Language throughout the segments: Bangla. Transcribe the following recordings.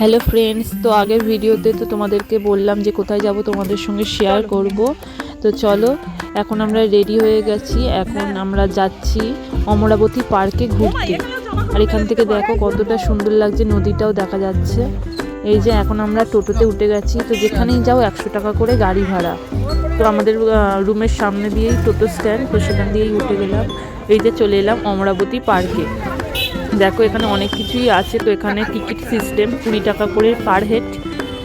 হ্যালো ফ্রেন্ডস তো আগের ভিডিওতে তো তোমাদেরকে বললাম যে কোথায় যাব তোমাদের সঙ্গে শেয়ার করব। তো চলো এখন আমরা রেডি হয়ে গেছি। এখন আমরা যাচ্ছি অমরাবতী পার্কে ঘুরতে। আর এখান থেকে দেখো কতটা সুন্দর লাগছে নদীটাও দেখা যাচ্ছে। এই যে এখন আমরা টোটোতে উঠে গেছি তো যেখানেই যাও একশো টাকা করে গাড়ি ভাড়া। তো আমাদের রুমের সামনে দিয়েই টোটো স্ট্যান্ড তো সেখান দিয়েই উঠে গেলাম। এই যে চলে এলাম অমরাবতী পার্কে দেখো, এখানে অনেক কিছুই আছে। তো এখানে টিকিট সিস্টেম কুড়ি টাকা করে পার হেড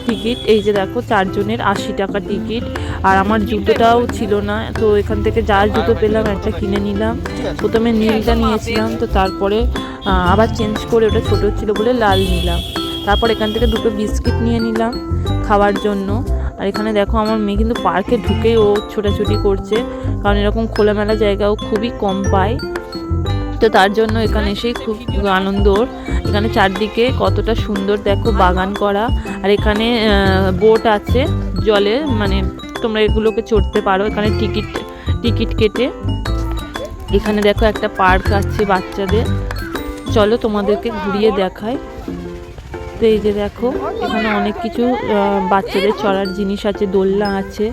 টিকিট এই যে দেখো, চারজনের আশি টাকা টিকিট আর আমার জুতোটাও ছিল না, তো এখান থেকে যার জুতো পেলাম, একটা কিনে নিলাম। প্রথমে নীলটা নিয়েছিলাম, তো তারপরে আবার চেঞ্জ করে ওটা ছোটো ছিল বলে লাল নিলাম। তারপর এখান থেকে দুটো বিস্কিট নিয়ে নিলাম খাওয়ার জন্য। আর এখানে দেখো, আমার মেয়ে কিন্তু পার্কে ঢুকেই ও ছোটাছুটি করছে। কারণ এরকম খোলামেলা জায়গাও খুবই কম পায়। তো তার জন্য এখানে এসেই খুব আনন্দ। এখানে চারদিকে কতটা সুন্দর দেখো বাগান করা। আর এখানে বোট আছে জলে মানে তোমরা এগুলোকে চড়তে পারো। এখানে টিকিট টিকিট কেটে। এখানে দেখো একটা পার্ক আছে বাচ্চাদের। চলো তোমাদেরকে ঘুরিয়ে দেখায় তো এই যে দেখো, এখানে অনেক কিছু বাচ্চাদের চড়ার জিনিস আছে, দোলনা আছে।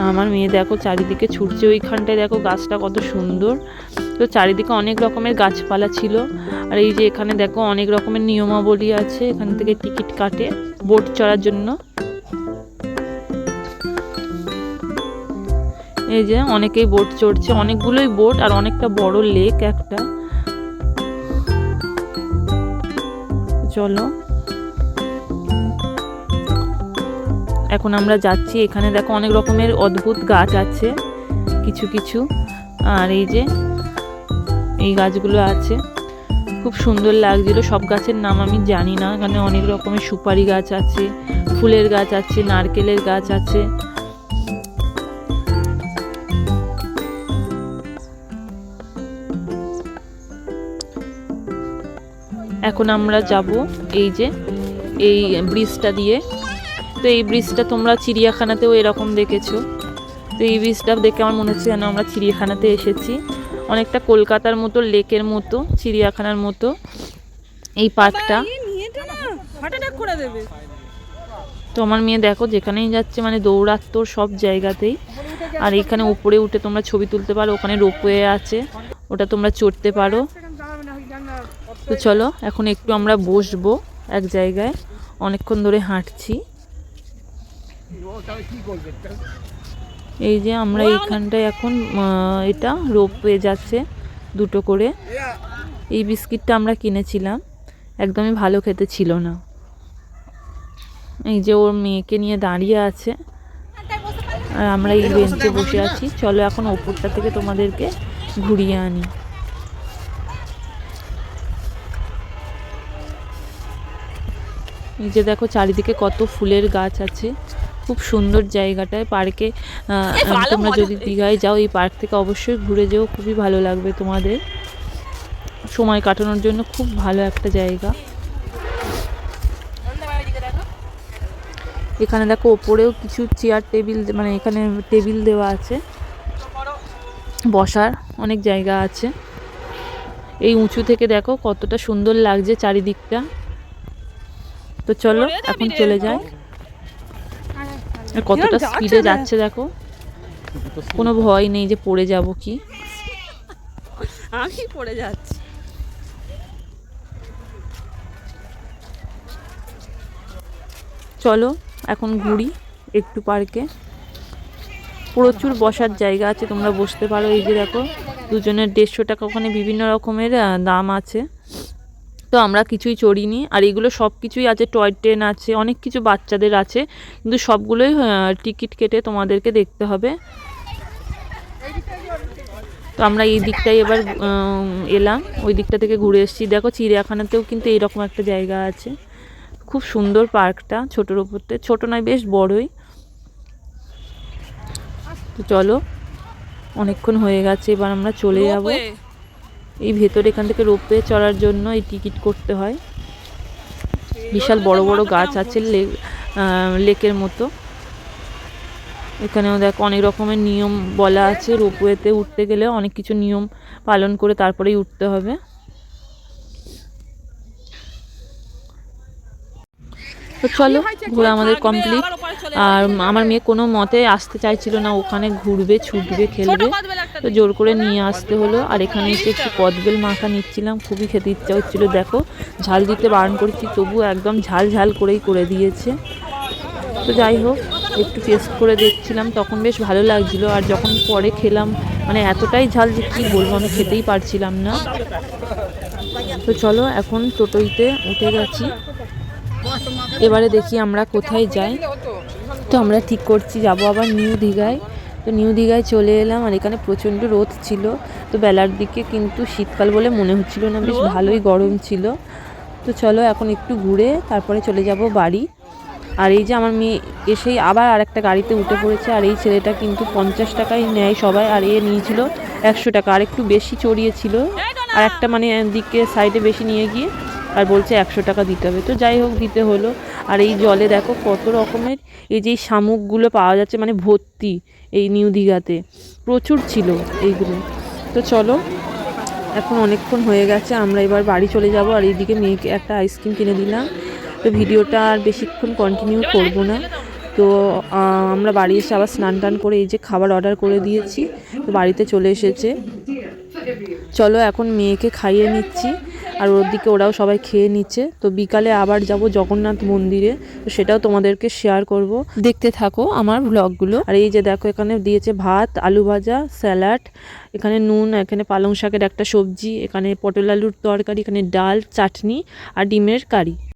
আমার মেয়ে দেখো চারিদিকে ছুটছে, ওইখানটায় দেখো গাছটা কত সুন্দর। তো চারিদিকে অনেক রকমের গাছপালা ছিল। আর এই যে এখানে দেখো অনেক রকমের নিয়মাবলী আছে, এখান থেকে টিকিট কাটে বোট চড়ার জন্য। এই যে অনেকেই বোট চড়ছে, অনেকগুলোই বোট আর অনেকটা বড় লেক একটা। চলো। এখন আমরা যাচ্ছি, এখানে দেখো অনেক রকমের অদ্ভুত গাছ আছে, কিছু কিছু, আর এই যে এই গাছগুলো আছে। খুব সুন্দর লাগছিল, সব গাছের নাম আমি জানি না, এখানে অনেক রকমের সুপারি গাছ আছে, ফুলের গাছ আছে, নারকেলের গাছ আছে। এখন আমরা যাব এই যে, এই ব্রিজটা দিয়ে। তো এই ব্রিজটা তোমরা চিড়িয়াখানাতেও এরকম দেখেছ। তো এই ব্রিজটা দেখে আমার মনে হচ্ছে যেন আমরা চিড়িয়াখানাতে এসেছি। অনেকটা কলকাতার মতো লেকের মতো চিড়িয়াখানার মতো। এই পার্কটা। তো আমার মেয়ে দেখো যেখানেই যাচ্ছে মানে দৌড়াত্ম সব জায়গাতেই। আর এখানে উপরে উঠে তোমরা ছবি তুলতে পারো ওখানে রোপওয়ে আছে। ওটা তোমরা চড়তে পারো। তো চলো এখন একটু আমরা বসবো এক জায়গায়। অনেকক্ষণ ধরে হাঁটছি। এই যে আমরা এইখানটায় এখন এটা রোপ রোপওয়ে যাচ্ছে দুটো করে। এই বিস্কিটটা আমরা কিনেছিলাম, একদমই ভালো খেতে ছিল না। এই যে ওর মেয়েকে নিয়ে দাঁড়িয়ে আছে, আর আমরা এই বেঞ্চে বসে আছি। চলো এখন ওপরটা থেকে তোমাদেরকে ঘুরিয়ে আনি। এই যে দেখো, চারিদিকে কত ফুলের গাছ আছে। খুব সুন্দর জায়গাটায় পার্কে তোমরা যদি দীঘায় যাও এই পার্ক থেকে অবশ্যই ঘুরে যেও খুবই ভালো লাগবে তোমাদের। সময় কাটানোর জন্য খুব ভালো একটা জায়গা। এখানে দেখো ওপরেও কিছু চেয়ার টেবিল মানে এখানে টেবিল দেওয়া আছে। বসার অনেক জায়গা আছে। এই উঁচু থেকে দেখো কতটা সুন্দর লাগছে চারিদিকটা। তো চলো এখন চলে যাই। আর কতটা স্পিডে যাচ্ছে দেখো। কোনো ভয় নেই যে পড়ে যাব কি। আমি পড়ে যাচ্ছি। চলো এখন ঘুরি একটু পার্কে। প্রচুর বসার জায়গা আছে তোমরা বসতে পারো। এই যে দেখো দুজনের দেড়শো টাকা ওখানে বিভিন্ন রকমের দাম আছে। তো আমরা কিছুই চড়িনি। আর এগুলো সব কিছুই আছে টয় ট্রেন আছে অনেক কিছু বাচ্চাদের আছে। কিন্তু সবগুলোই টিকিট কেটে তোমাদেরকে দেখতে হবে। তো আমরা এই দিকটাই এবার এলাম। ওই দিকটা থেকে ঘুরে এসেছি। দেখো চিড়িয়াখানাতেও কিন্তু এইরকম একটা জায়গা আছে। খুব সুন্দর পার্কটা ছোটোর ওপরতে ছোটো নয় বেশ বড়ই। তো চলো অনেকক্ষণ হয়ে গেছে এবার আমরা চলে যাব। এই ভেতরে এখান থেকে রোপওয়ে চড়ার জন্য এই টিকিট করতে হয়। বিশাল বড় বড় গাছ আছে লেক লেকের মতো। এখানেও দেখ অনেক রকমের নিয়ম বলা আছে রোপওয়েতে উঠতে গেলে অনেক কিছু নিয়ম পালন করে তারপরেই উঠতে হবে। তো চলো ঘোরা আমাদের কমপ্লিট আর আমার মেয়ে কোনো মতে আসতে চাইছিল না ওখানে ঘুরবে ছুটবে খেলবে। তো জোর করে নিয়ে আসতে হলো। আর এখানে এসে একটু কদবেল মাখা নিচ্ছিলাম, খুবই খেতে ইচ্ছা হচ্ছিল। দেখো, ঝাল দিতে বারণ করছি তবু একদম ঝাল ঝাল করেই করে দিয়েছে। তো যাই হোক, একটু টেস্ট করে দেখছিলাম, তখন বেশ ভালো লাগছিল। আর যখন পরে খেলাম মানে এতটাই ঝাল যে কী বলব, আমি খেতেই পারছিলাম না। তো চলো, এখন টোটোইতে উঠে গেছি। এবারে দেখি আমরা কোথায় যাই। তো আমরা ঠিক করছি, যাব আবার নিউ দীঘায়। তো নিউ দীঘায় চলে এলাম আর এখানে প্রচণ্ড রোদ ছিল। তো বেলার দিকে কিন্তু শীতকাল বলে মনে হচ্ছিল না বেশ ভালোই গরম ছিল। তো চলো এখন একটু ঘুরে তারপরে চলে যাব বাড়ি। আর এই যে আমার মেয়ে এসেই আবার আর একটা গাড়িতে উঠে পড়েছে আর এই ছেলেটা কিন্তু পঞ্চাশ টাকাই নেয় সবাই আর এ নিয়েছিল একশো টাকা। আর একটু বেশি চড়িয়েছিল। আর একটা মানে দিকে সাইডে বেশি নিয়ে গিয়ে আর বলছে একশো টাকা দিতে হবে। তো যাই হোক, দিতে হলো। আর এই জলে দেখো কত রকমের এই যে শামুকগুলো পাওয়া যাচ্ছে মানে ভর্তি এই নিউ দীঘাতে। প্রচুর ছিল এইগুলো। তো চলো, এখন অনেকক্ষণ হয়ে গেছে, আমরা এবার বাড়ি চলে যাব। আর এইদিকে মেয়েকে একটা আইসক্রিম কিনে দিলাম। তো ভিডিওটা আর বেশিক্ষণ কন্টিনিউ করব না। তো আমরা বাড়ি এসে আবার স্নান টান করে এই যে খাবার অর্ডার করে দিয়েছি। তো বাড়িতে চলে এসেছে। চলো, এখন মেয়েকে খাইয়ে নিচ্ছি। আর ওর দিকে ওরাও সবাই খেয়ে নিচ্ছে। তো বিকালে আবার যাব জগন্নাথ মন্দিরে। তো সেটাও তোমাদেরকে শেয়ার করব। দেখতে থাকো আমার ব্লগগুলো আর এই যে দেখো, এখানে দিয়েছে ভাত, আলু ভাজা স্যালাড এখানে নুন, এখানে পালং শাকের একটা সবজি, এখানে পটল আলুর তরকারি, এখানে ডাল, চাটনি আর ডিমের কারি।